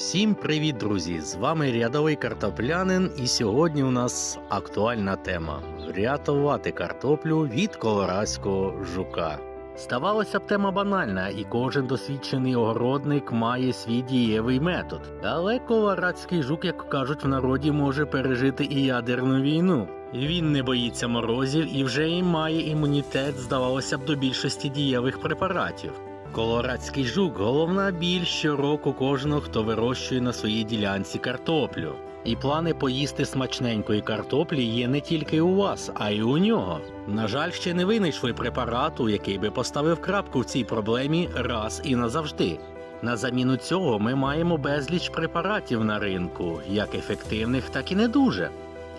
Всім привіт, друзі! З вами рядовий картоплянин, і сьогодні у нас актуальна тема врятувати картоплю від колорадського жука. Здавалося б, тема банальна, і кожен досвідчений огородник має свій дієвий метод. Але колорадський жук, як кажуть в народі, може пережити і ядерну війну. Він не боїться морозів і вже і має імунітет, здавалося б, до більшості дієвих препаратів. Колорадський жук головна біль щороку кожного, хто вирощує на своїй ділянці картоплю. І плани поїсти смачненької картоплі є не тільки у вас, а й у нього. На жаль, ще не винайшли препарату, який би поставив крапку в цій проблемі раз і назавжди. На заміну цього ми маємо безліч препаратів на ринку, як ефективних, так і не дуже.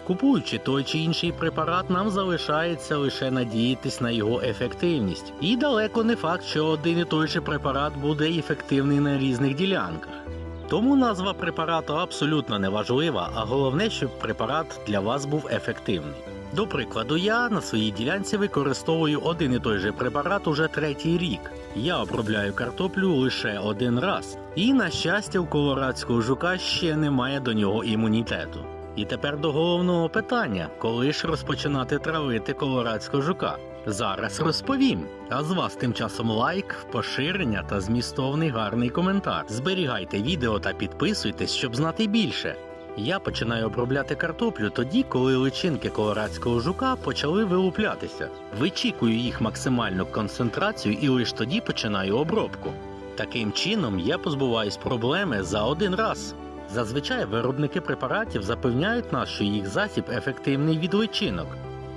Купуючи той чи інший препарат, нам залишається лише надіятись на його ефективність. І далеко не факт, що один і той же препарат буде ефективний на різних ділянках. Тому назва препарату абсолютно не важлива, а головне, щоб препарат для вас був ефективний. До прикладу, я на своїй ділянці використовую один і той же препарат уже третій рік. Я обробляю картоплю лише один раз, і на щастя, у колорадського жука ще немає до нього імунітету. І тепер до головного питання: коли ж розпочинати травити колорадського жука? Зараз розповім. А з вас тим часом лайк, поширення та змістовний гарний коментар. Зберігайте відео та підписуйтесь, щоб знати більше. Я починаю обробляти картоплю тоді, коли личинки колорадського жука почали вилуплятися. Вичікую їх максимальну концентрацію і лише тоді починаю обробку. Таким чином я позбуваюсь проблеми за один раз. Зазвичай виробники препаратів запевняють нас, що їх засіб ефективний від личинок.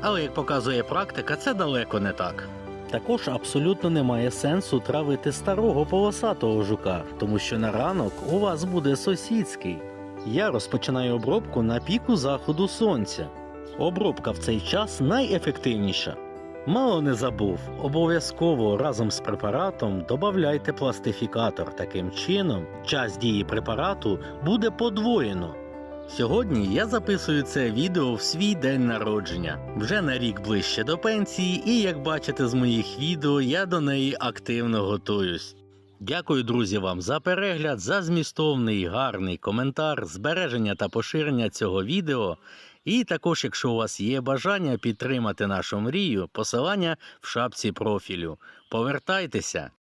Але як показує практика, це далеко не так. Також абсолютно немає сенсу травити старого полосатого жука, тому що на ранок у вас буде сусідський. Я розпочинаю обробку на піку заходу сонця. Обробка в цей час найефективніша. Мало не забув, обов'язково разом з препаратом додавайте пластифікатор. Таким чином, час дії препарату буде подвоєно. Сьогодні я записую це відео в свій день народження, вже на рік ближче до пенсії, і як бачите з моїх відео, я до неї активно готуюсь. Дякую, друзі, вам за перегляд, за змістовний гарний коментар, збереження та поширення цього відео. І також, якщо у вас є бажання підтримати нашу мрію, посилання в шапці профілю. Повертайтеся!